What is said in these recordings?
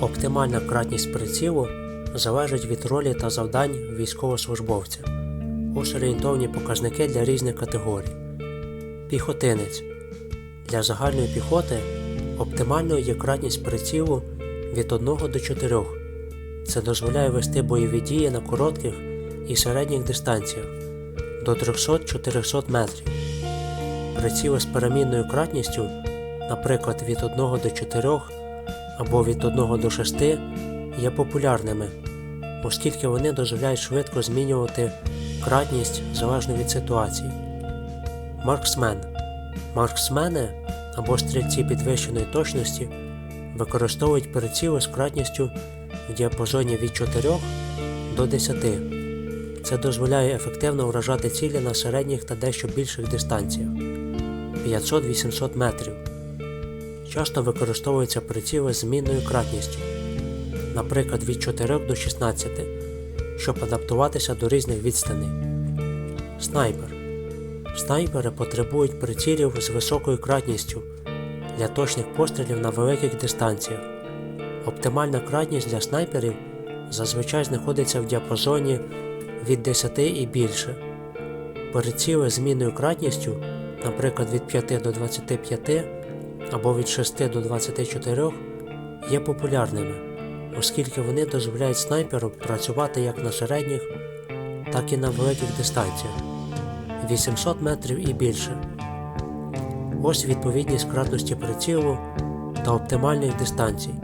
Оптимальна кратність прицілу залежить від ролі та завдань військовослужбовця. Ось орієнтовні показники для різних категорій. Піхотинець. Для загальної піхоти оптимальною є кратність прицілу від 1 до 4. Це дозволяє вести бойові дії на коротких і середніх дистанціях до 300-400 метрів. Приціли з перемінною кратністю, наприклад від 1 до 4 або від 1 до 6, є популярними, оскільки вони дозволяють швидко змінювати кратність залежно від ситуації. Марксмен. Марксмени або стрільці підвищеної точності використовують приціли з кратністю в діапазоні від 4 до 10. Це дозволяє ефективно вражати цілі на середніх та дещо більших дистанціях 500-800 метрів. Часто використовуються приціли з змінною кратністю, наприклад від 4 до 16, щоб адаптуватися до різних відстаней. Снайпер. Снайпери потребують прицілів з високою кратністю для точних пострілів на великих дистанціях. Оптимальна кратність для снайперів зазвичай знаходиться в діапазоні від 10 і більше. Приціли з змінною кратністю, наприклад від 5 до 25 або від 6 до 24, є популярними, оскільки вони дозволяють снайперу працювати як на середніх, так і на великих дистанціях 800 метрів і більше. Ось відповідність кратності прицілу та оптимальних дистанцій.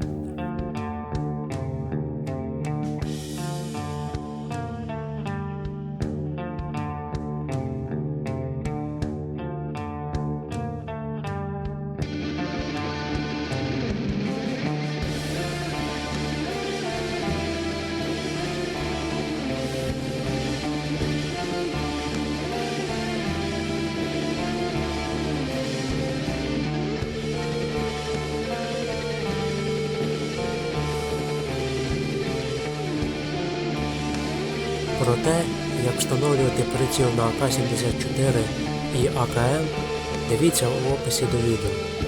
Про те, як встановлювати приціл на АК-74 і АКМ, дивіться у описі до відео.